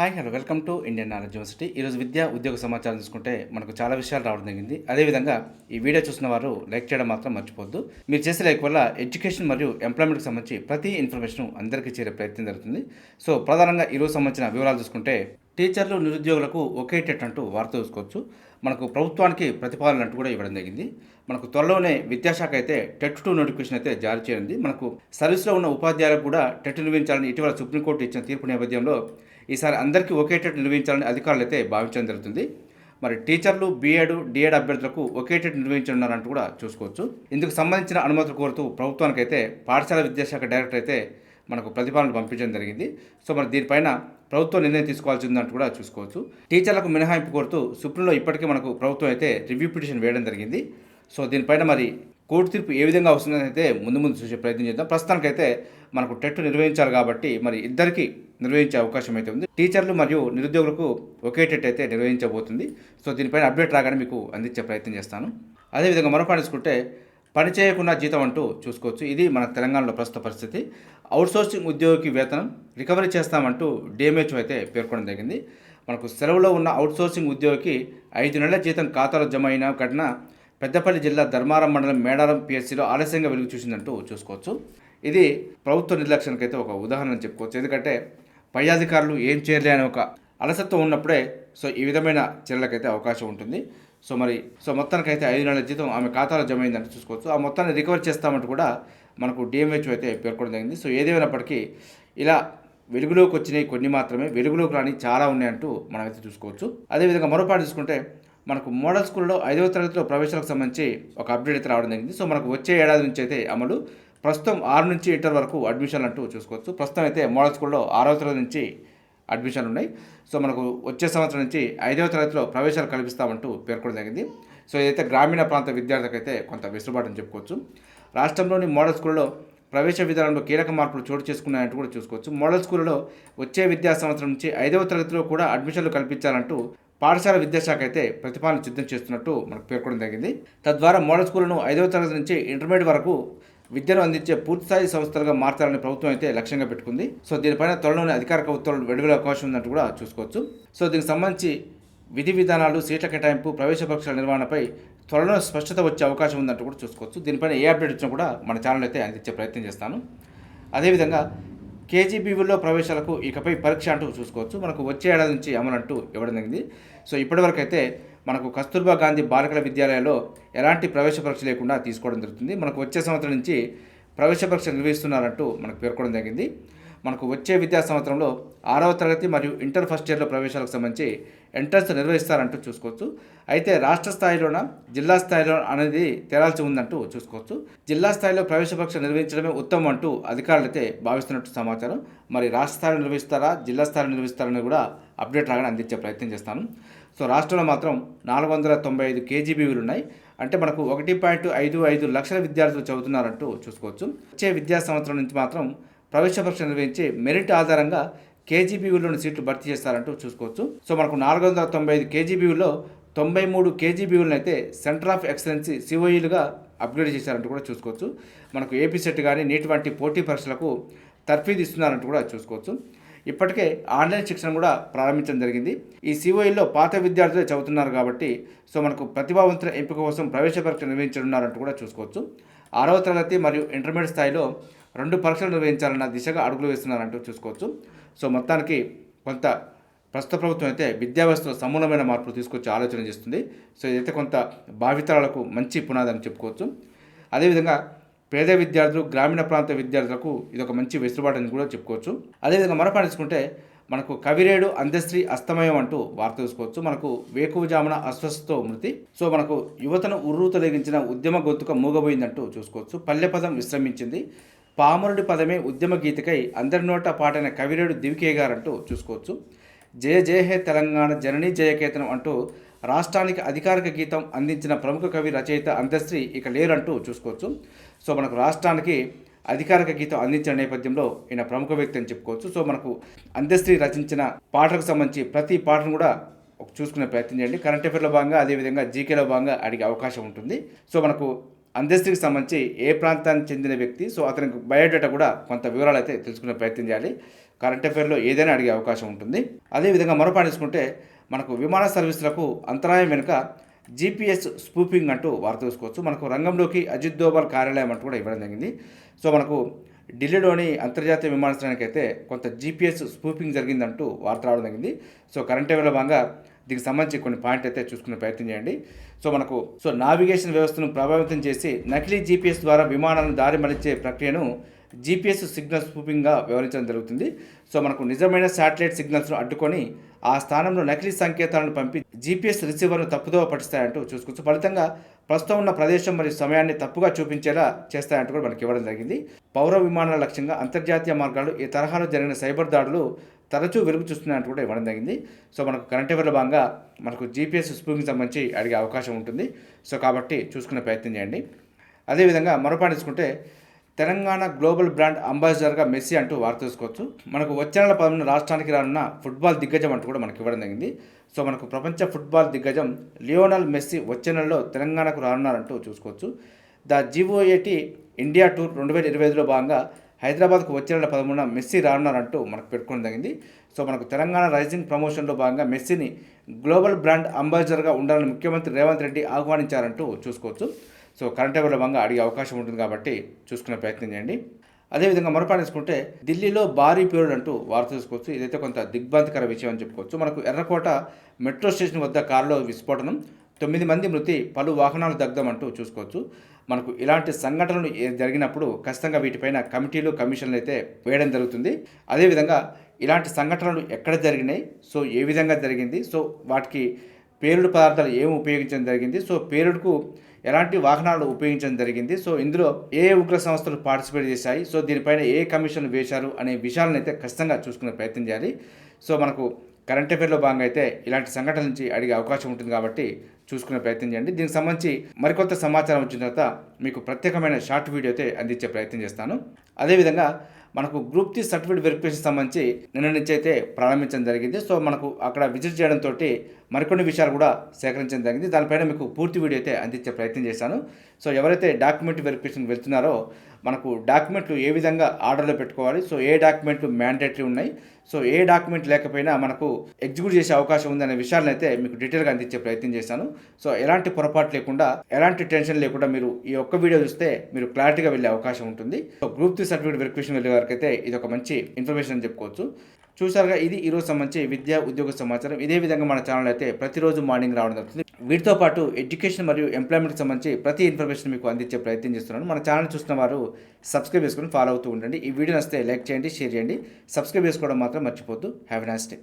Hi hello welcome to Indian knowledge university. ఈరోజు విద్యా ఉద్యోగ సమాచారం చూసుకుంటే మనకు చాలా విషయాలు రావడం జరిగింది. అదేవిధంగా ఈ వీడియో చూసిన వారు లైక్ చేయడం మాత్రం మర్చిపోద్దు మీరు చేసే లైక్ వల్ల ఎడ్యుకేషన్ మరియు ఎంప్లాయ్మెంట్కి సంబంధించి ప్రతి ఇన్ఫర్మేషన్ అందరికీ చేరే ప్రయత్నం జరుగుతుంది. సో ప్రధానంగా ఈరోజు సంబంధించిన వివరాలు చూసుకుంటే టీచర్లు నిరుద్యోగులకు ఒకేటట్టు అంటూ వార్త చూసుకోవచ్చు. మనకు ప్రభుత్వానికి ప్రతిపాదనలు అంటూ కూడా ఇవ్వడం జరిగింది. మనకు త్వరలోనే విద్యాశాఖ అయితే టెట్ టూ నోటిఫికేషన్ అయితే జారీ చేయండి మనకు సర్వీస్లో ఉన్న ఉపాధ్యాయులకు కూడా టెట్ నిర్వహించాలని ఇటీవల సుప్రీంకోర్టు ఇచ్చిన తీర్పు నేపథ్యంలో ఈసారి అందరికీ ఒకేటెడ్ నిర్వహించాలని అధికారులు అయితే భావించడం జరుగుతుంది. మరి టీచర్లు బీఎడ్ డిఎడ్ అభ్యర్థులకు ఒకేటెడ్ నిర్వహించనున్నారంటూ కూడా చూసుకోవచ్చు. ఇందుకు సంబంధించిన అనుమతులు కోరుతూ ప్రభుత్వానికైతే పాఠశాల విద్యాశాఖ డైరెక్టర్ అయితే మనకు ప్రతిపాదనలు పంపించడం జరిగింది. సో మరి దీనిపైన ప్రభుత్వం నిర్ణయం తీసుకోవాల్సి ఉందంటూ కూడా చూసుకోవచ్చు. టీచర్లకు మినహాయింపు కోరుతూ సుప్రీంలో ఇప్పటికే మనకు ప్రభుత్వం అయితే రివ్యూ పిటిషన్ వేయడం జరిగింది. సో దీనిపైన మరి కోర్టు తీర్పు ఏ విధంగా వస్తుందని అయితే ముందు ముందు చూసే ప్రయత్నం చేద్దాం. ప్రస్తుతానికైతే మనకు టెట్ నిర్వహించాలి కాబట్టి మరి ఇద్దరికి నిర్వహించే అవకాశం అయితే ఉంది. టీచర్లు మరియు నిరుద్యోగులకు ఒకే టెట్ అయితే నిర్వహించబోతుంది. సో దీనిపైన అప్డేట్ రాగానే మీకు అందించే ప్రయత్నం చేస్తాను. అదేవిధంగా మరొక పాయింట్ పని చేయకుండా జీతం అంటూ చూసుకోవచ్చు. ఇది మన తెలంగాణలో ప్రస్తుత పరిస్థితి. అవుట్సోర్సింగ్ ఉద్యోగికి వేతనం రికవరీ చేస్తామంటూ డేమేజ్ అయితే పేర్కొనడం జరిగింది. మనకు సెలవులో ఉన్న అవుట్సోర్సింగ్ ఉద్యోగికి ఐదు నెలల జీతం ఖాతాలో జమ అయిన ఘటన పెద్దపల్లి జిల్లా ధర్మారం మండలం మేడారం పిఎస్సిలో ఆలస్యంగా వెలుగు చూసిందంటూ చూసుకోవచ్చు. ఇది ప్రభుత్వ నిర్లక్ష్యానికి అయితే ఒక ఉదాహరణ చెప్పుకోవచ్చు. ఎందుకంటే పై అధికారులు ఏం చేయలే అనే ఒక అలసత్వం ఉన్నప్పుడే సో ఈ విధమైన చర్యలకైతే అవకాశం ఉంటుంది. సో మరి సో మొత్తానికైతే ఐదు నెలల జీతం ఆమె ఖాతాలో జమ అయిందంటే చూసుకోవచ్చు. ఆ మొత్తాన్ని రికవర్ చేస్తామంటూ కూడా మనకు డిఎంహెచ్ అయితే పేర్కొనడం జరిగింది. సో ఏదేమైనప్పటికీ ఇలా వెలుగులోకి వచ్చినాయి కొన్ని మాత్రమే వెలుగులోకి రాని చాలా ఉన్నాయంటూ మనమైతే చూసుకోవచ్చు. అదేవిధంగా మరోపాటు చూసుకుంటే మనకు మోడల్ స్కూల్లో ఐదవ తరగతిలో ప్రవేశాలకు సంబంధించి ఒక అప్డేట్ అయితే రావడం జరిగింది. సో మనకు వచ్చే ఏడాది నుంచి అయితే అమలు ప్రస్తుతం ఆరు నుంచి ఇంటర్ వరకు అడ్మిషన్లు అంటూ చూసుకోవచ్చు. ప్రస్తుతం అయితే మోడల్ స్కూల్లో ఆరవ తరగతి నుంచి అడ్మిషన్లు ఉన్నాయి. సో మనకు వచ్చే సంవత్సరం నుంచి ఐదవ తరగతిలో ప్రవేశాలు కల్పిస్తామంటూ పేర్కొనడం జరిగింది. సో ఇదైతే గ్రామీణ ప్రాంత విద్యార్థులకైతే కొంత వెసులుబాటు అని చెప్పుకోవచ్చు. రాష్ట్రంలోని మోడల్ స్కూల్లో ప్రవేశ విధానంలో కీలక మార్పులు చోటు చేసుకున్నాయంటూ కూడా చూసుకోవచ్చు. మోడల్ స్కూల్లో వచ్చే విద్యా సంవత్సరం నుంచి ఐదవ తరగతిలో కూడా అడ్మిషన్లు కల్పించాలంటూ పాఠశాల విద్యాశాఖ అయితే ప్రతిపాదన సిద్ధం చేస్తున్నట్టు మనకు పేర్కొనడం జరిగింది. తద్వారా మోడల్ స్కూళ్ళను ఐదవ తరగతి నుంచి ఇంటర్మీడియట్ వరకు విద్యను అందించే పూర్తిస్థాయి సంస్థలుగా మార్చాలని ప్రభుత్వం అయితే లక్ష్యంగా పెట్టుకుంది. సో దీనిపైన త్వరలోనే అధికారిక ఉత్తర్వులు విడుదల అవకాశం ఉందంటూ కూడా చూసుకోవచ్చు. సో దీనికి సంబంధించి విధి విధానాలు సీట్ల కేటాయింపు ప్రవేశ పరీక్షల నిర్వహణపై త్వరలో స్పష్టత వచ్చే అవకాశం ఉందంటూ కూడా చూసుకోవచ్చు. దీనిపైన ఏ అప్డేట్ వచ్చినా కూడా మన ఛానల్ అయితే అందించే ప్రయత్నం చేస్తాను. అదేవిధంగా కేజీబీవీలో ప్రవేశాలకు ఇకపై పరీక్ష అంటూ చూసుకోవచ్చు. మనకు వచ్చే ఏడాది నుంచి అమలు అంటూ ఇవ్వడం జరిగింది. సో ఇప్పటివరకు అయితే మనకు కస్తూర్బా గాంధీ బాలికల విద్యాలయాల్లో ఎలాంటి ప్రవేశ పరీక్ష లేకుండా తీసుకోవడం జరుగుతుంది. మనకు వచ్చే సంవత్సరం నుంచి ప్రవేశ పరీక్ష నిర్వహిస్తున్నారంటూ మనకు పేర్కొనడం జరిగింది. మనకు వచ్చే విద్యా సంవత్సరంలో ఆరవ తరగతి మరియు ఇంటర్ ఫస్ట్ ఇయర్లో ప్రవేశాలకు సంబంధించి ఎంట్రన్స్ నిర్వహిస్తారంటూ చూసుకోవచ్చు. అయితే రాష్ట్ర స్థాయిలోన జిల్లా స్థాయిలో అనేది తేలాల్సి ఉందంటూ చూసుకోవచ్చు. జిల్లా స్థాయిలో ప్రవేశ పరీక్ష నిర్వహించడమే ఉత్తమం అంటూ అధికారులైతే భావిస్తున్నట్టు సమాచారం. మరి రాష్ట్ర స్థాయిలో నిర్వహిస్తారా జిల్లా స్థాయిలో నిర్వహిస్తారని కూడా అప్డేట్ రాగానే అందించే ప్రయత్నం చేస్తాను. సో రాష్ట్రంలో మాత్రం నాలుగు వందల తొంభై ఐదు కేజీబీవీలు ఉన్నాయి. అంటే మనకు ఒకటి పాయింట్ ఐదు ఐదు లక్షల విద్యార్థులు చదువుతున్నారంటూ చూసుకోవచ్చు. వచ్చే విద్యా సంవత్సరం నుంచి మాత్రం ప్రవేశ పరీక్ష నిర్వహించి మెరిట్ ఆధారంగా కేజీబీవీలోని సీట్లు భర్తీ చేస్తారంటూ చూసుకోవచ్చు. సో మనకు నాలుగు వందల తొంభై ఐదు కేజీబీవీలో తొంభై మూడు కేజీబీవీలను అయితే సెంటర్ ఆఫ్ ఎక్సలెన్సీ సిఓఈలుగా అప్గ్రేడ్ చేశారంటూ కూడా చూసుకోవచ్చు. మనకు ఏపీ సెట్ కానీ నీటి వంటి పోటీ పరీక్షలకు తర్ఫీదు ఇస్తున్నారంటూ కూడా చూసుకోవచ్చు. ఇప్పటికే ఆన్లైన్ శిక్షణ కూడా ప్రారంభించడం జరిగింది. ఈ సిఓఈలో పాత విద్యార్థులే చదువుతున్నారు కాబట్టి సో మనకు ప్రతిభావంతుల ఎంపిక కోసం ప్రవేశ పరీక్ష నిర్వహించనున్నారంటూ కూడా చూసుకోవచ్చు. ఆరవ తరగతి మరియు ఇంటర్మీడియట్ స్థాయిలో రెండు పరీక్షలు నిర్వహించాలన్న దిశగా అడుగులు వేస్తున్నారంటూ చూసుకోవచ్చు. సో మొత్తానికి కొంత ప్రస్తుత ప్రభుత్వం అయితే విద్యావ్యవస్థలో సమూలమైన మార్పులు తీసుకొచ్చి ఆలోచన చేస్తుంది. సో ఇదైతే కొంత భావితరాలకు మంచి పునాదని చెప్పుకోవచ్చు. అదేవిధంగా పేద విద్యార్థులు గ్రామీణ ప్రాంత విద్యార్థులకు ఇది ఒక మంచి వెసులుబాటు అని కూడా చెప్పుకోవచ్చు. అదేవిధంగా మరొక తీసుకుంటే మనకు కవిరేడు అందశ్రీ అస్తమయం అంటూ వార్త చూసుకోవచ్చు. మనకు వేకువజామున అస్వస్థతో మృతి. సో మనకు యువతను ఉర్రు తొలగించిన ఉద్యమ గొంతుక మూగబోయిందంటూ చూసుకోవచ్చు. పల్లె పదం విశ్రమించింది. పామరుడి పదమే ఉద్యమ గీతకై అందరి నోట పాటైన కవిరేడు దివికే గారంటూ చూసుకోవచ్చు. జయ జయ హే తెలంగాణ జననీ జయకేతనం అంటూ రాష్ట్రానికి అధికారిక గీతం అందించిన ప్రముఖ కవి రచయిత అందశ్రీ ఇక లేరంటూ చూసుకోవచ్చు. సో మనకు రాష్ట్రానికి అధికారిక గీతం అందించిన నేపథ్యంలో ఈయన ప్రముఖ వ్యక్తి అని చెప్పుకోవచ్చు. సో మనకు అందశ్రీ రచించిన పాటలకు సంబంధించి ప్రతి పాటను కూడా చూసుకునే ప్రయత్నం చేయండి. కరెంట్ అఫేర్లో భాగంగా అదేవిధంగా జీకేలో భాగంగా అడిగే అవకాశం ఉంటుంది. సో మనకు అందశ్రీకి సంబంధించి ఏ ప్రాంతానికి చెందిన వ్యక్తి సో అతనికి బయోడేటా కూడా కొంత వివరాలు అయితే తెలుసుకునే ప్రయత్నం చేయాలి. కరెంట్ అఫైర్లో ఏదైనా అడిగే అవకాశం ఉంటుంది. అదేవిధంగా మరో పాయింట్ మనకు విమాన సర్వీసులకు అంతరాయం వెనుక జీపీఎస్ స్పూపింగ్ అంటూ వార్త చూసుకోవచ్చు మనకు రంగంలోకి అజిత్ దోబాల్ కార్యాలయం అంటూ కూడా ఇవ్వడం జరిగింది. సో మనకు ఢిల్లీలోని అంతర్జాతీయ విమానాశ్రయానికి అయితే కొంత జీపీఎస్ స్పూపింగ్ జరిగిందంటూ వార్త రావడం జరిగింది. సో కరెంట్ అఫైర్లో భాగంగా దీనికి సంబంధించి కొన్ని పాయింట్ అయితే చూసుకునే ప్రయత్నం చేయండి. సో మనకు సో నావిగేషన్ వ్యవస్థను ప్రభావితం చేసి నకిలీ జీపీఎస్ ద్వారా విమానాలను దారి మళ్ళించే ప్రక్రియను జీపీఎస్ సిగ్నల్ స్పూపింగ్గా వ్యవహరించడం జరుగుతుంది. సో మనకు నిజమైన శాటిలైట్ సిగ్నల్స్ను అడ్డుకొని ఆ స్థానంలో నకిలీ సంకేతాలను పంపి జీపీఎస్ రిసీవర్ను తప్పుదోవ పట్టిస్తాయంటూ చూసుకోవచ్చు ఫలితంగా ప్రస్తుతం ఉన్న ప్రదేశం మరియు సమయాన్ని తప్పుగా చూపించేలా చేస్తాయంటూ కూడా మనకి ఇవ్వడం జరిగింది. పౌర విమానాల లక్ష్యంగా అంతర్జాతీయ మార్గాలు ఈ తరహాలో జరిగిన సైబర్ దాడులు తరచూ వెలుగు చూస్తున్నట్టు కూడా ఇవ్వడం జరిగింది. సో మనకు కరెంట్ అఫేర్లో భాగంగా మనకు జీపీఎస్ స్పూకింగ్ సంబంధించి అడిగే అవకాశం ఉంటుంది. సో కాబట్టి చూసుకునే ప్రయత్నం చేయండి. అదేవిధంగా మరో పాయింట్ తీసుకుంటే తెలంగాణ గ్లోబల్ బ్రాండ్ అంబాసిడర్గా మెస్సీ అంటూ వార్త తీసుకోవచ్చు. మనకు వచ్చే నెల పదమూడు రాష్ట్రానికి రానున్న ఫుట్బాల్ దిగ్గజం అంటూ కూడా మనకి ఇవ్వడం జరిగింది. సో మనకు ప్రపంచ ఫుట్బాల్ దిగ్గజం లియోనల్ మెస్సీ వచ్చే నెలలో తెలంగాణకు రానున్నారంటూ చూసుకోవచ్చు. ద జిఓఏటి ఇండియా టూర్ రెండు వేల ఇరవై ఐదులో భాగంగా హైదరాబాద్కు వచ్చే నెల పదమూడున మెస్సీ రానున్నారంటూ మనకు పెట్టుకోవడం జరిగింది. సో మనకు తెలంగాణ రైజింగ్ ప్రమోషన్లో భాగంగా మెస్సీని గ్లోబల్ బ్రాండ్ అంబాసిడర్గా ఉండాలని ముఖ్యమంత్రి రేవంత్ రెడ్డి ఆహ్వానించారంటూ చూసుకోవచ్చు. సో కరెంట్ అఫేర్ల భాగంగా అడిగే అవకాశం ఉంటుంది కాబట్టి చూసుకునే ప్రయత్నం చేయండి. అదేవిధంగా మరొకటి ఢిల్లీలో భారీ పీరియడ్ అంటూ వార్త చూసుకోవచ్చు ఇదైతే కొంత దిగ్భ్రాంతికర విషయం అని చెప్పుకోవచ్చు. మనకు ఎర్రకోట మెట్రో స్టేషన్ వద్ద కారులో విస్ఫోటనం తొమ్మిది మంది మృతి పలు వాహనాలు దగ్ధం అంటూ చూసుకోవచ్చు. మనకు ఇలాంటి సంఘటనలు జరిగినప్పుడు ఖచ్చితంగా వీటిపైన కమిటీలు కమిషన్లు అయితే వేయడం జరుగుతుంది. అదేవిధంగా ఇలాంటి సంఘటనలు ఎక్కడ జరిగినాయి? సో ఏ విధంగా జరిగింది? సో వాటికి పేలుడు పదార్థాలు ఏమి ఉపయోగించడం జరిగింది? సో పేలుడుకు ఎలాంటి వాహనాలు ఉపయోగించడం జరిగింది? సో ఇందులో ఏ ఉగ్ర సంస్థలు పార్టిసిపేట్ చేశాయి? సో దీనిపైన ఏ కమిషన్లు వేశారు అనే విషయాలను అయితే ఖచ్చితంగా చూసుకునే ప్రయత్నం చేయాలి. సో మనకు కరెంట్ అఫైర్లో భాగంగా అయితే ఇలాంటి సంఘటన నుంచి అడిగే అవకాశం ఉంటుంది కాబట్టి చూసుకునే ప్రయత్నం చేయండి. దీనికి సంబంధించి మరికొంత సమాచారం వచ్చిన తర్వాత మీకు ప్రత్యేకమైన షార్ట్ వీడియో అయితే అందించే ప్రయత్నం చేస్తాను. అదేవిధంగా మనకు గ్రూప్ త్రీ సర్టిఫికేట్ వెరిఫికేషన్ సంబంధించి నిన్న నుంచి అయితే ప్రారంభించడం జరిగింది. సో మనకు అక్కడ విజిట్ చేయడంతో మరికొన్ని విషయాలు కూడా సేకరించడం జరిగింది. దానిపైన మీకు పూర్తి వీడియో అయితే అందించే ప్రయత్నం చేశాను. సో ఎవరైతే డాక్యుమెంట్ వెరిఫికేషన్ వెళ్తున్నారో మనకు డాక్యుమెంట్లు ఏ విధంగా ఆర్డర్లో పెట్టుకోవాలి సో ఏ డాక్యుమెంట్లు మ్యాండేటరీ ఉన్నాయి సో ఏ డాక్యుమెంట్ లేకపోయినా మనకు ఎగ్జిక్యూట్ చేసే అవకాశం ఉందనే విషయాలను అయితే మీకు డీటెయిల్గా అందించే ప్రయత్నం చేశాను. సో ఎలాంటి పొరపాటు లేకుండా ఎలాంటి టెన్షన్ లేకుండా మీరు ఈ ఒక్క వీడియో చూస్తే మీరు క్లారిటీగా వెళ్ళే అవకాశం ఉంటుంది. So group three certificate verification వెళ్ళే వరకు అయితే ఇది ఒక మంచి ఇన్ఫర్మేషన్ అని చెప్పుకోవచ్చు. చూసారుగా ఇది ఈరోజు సంబంధించి విద్యా ఉద్యోగ సమాచారం. ఇదే విధంగా మన ఛానల్ అయితే ప్రతిరోజు మార్నింగ్ రావడం జరుగుతుంది. వీటితో పాటు ఎడ్యుకేషన్ మరియు ఎంప్లాయ్మెంట్కి సంబంధించి ప్రతి ఇన్ఫర్మేషన్ మీకు అందించే ప్రయత్నం చేస్తున్నాను. మన ఛానల్ చూసిన వారు సబ్స్క్రైబ్ చేసుకుని ఫాలో అవుతూ ఉండండి. ఈ వీడియో నస్తే లైక్ చేయండి షేర్ చేయండి. సబ్స్క్రైబ్ చేసుకోవడం మాత్రం మర్చిపోద్దు హ్యావ్ నైస్ డే